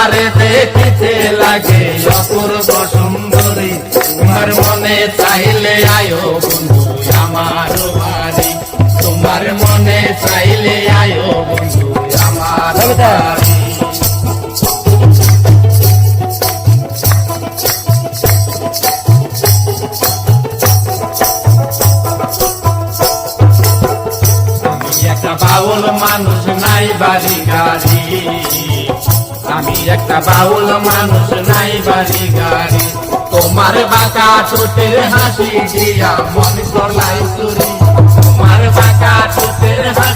তোমার দেখিতে লাগে। অপূর্ব সুন্দরী তোমার মনে চাইলে আয়ো বন্ধু আমার বাড়ি। তোমার মনে চাইলে আয়ো বন্ধু আমার বাড়ি। বাউল মানুষ নাই বাড়ি গাড়ি। আমি একটা বাউল মানুষ, নাই বাড়ি গাড়ি। তোমার বাঁকা ছোটের হাসি দিয়া মন করলাই চুরি তোমার বাঁকা ছোটের হাসি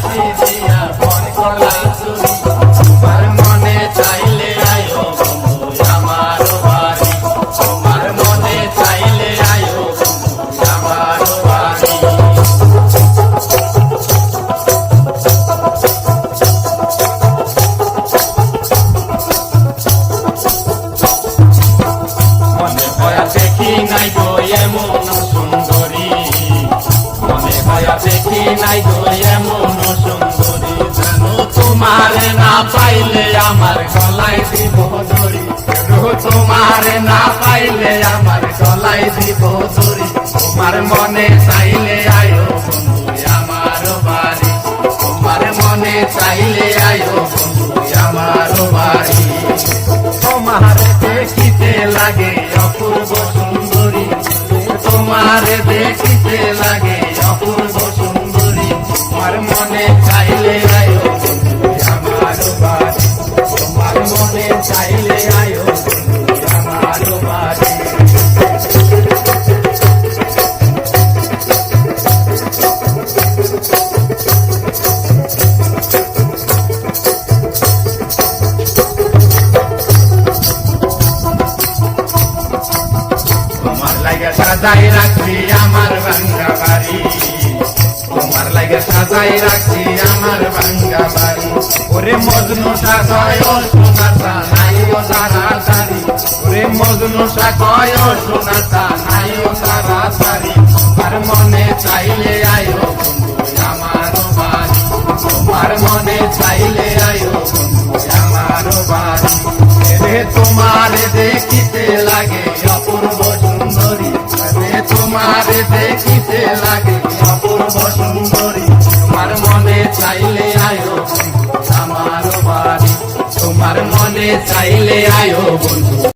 নাই গো, এমন সুন্দরী জানো, তোমার না পাইলে আমার গলায় দিব ধরি তোমার না পাইলে আমার দিব ধরি তোমার মনে চাইলে আয়ো বন্ধু আমার বাড়ি। তোমার মনে চাইলে আয়ো বন্ধু আমার বাড়ি। তোমার দেখিতে লাগে অপূর্ব সুন্দরী। তোমার দেখিতে লাগে মনে চাইলে আয়ো। বন্ধু আমার বাড়ি, তোমার মনে চাইলে আয়ো। বন্ধু আমার বাড়ি। তোমার লাগে সাজাই রাখছি আমার ভাঙ্গা বাড়ি। তোমার লাগে সাজাই রাখছি, আমার ভাঙ্গা বাড়ি। ওরে মজনু সাজয় ও সোনাতা নাই, ও সারা সারি ওরে মজনু সাজয় ও সোনাতা নাই, ও সারা সারি তোমার মনে চাইলে আয়ো আমার বাড়ি। তোমার মনে চাইলে আয়ো আমার বাড়ি। রে তোমার দেখিতে লাগে, অপূর্ব সুন্দরী। রে তোমার দেখিতে লাগে অপূর্ব সুন্দরী তোমার মনে চাইলে আয়ো আমার বাড়ি। তোমার মনে চাইলে আয়ো বন্ধু।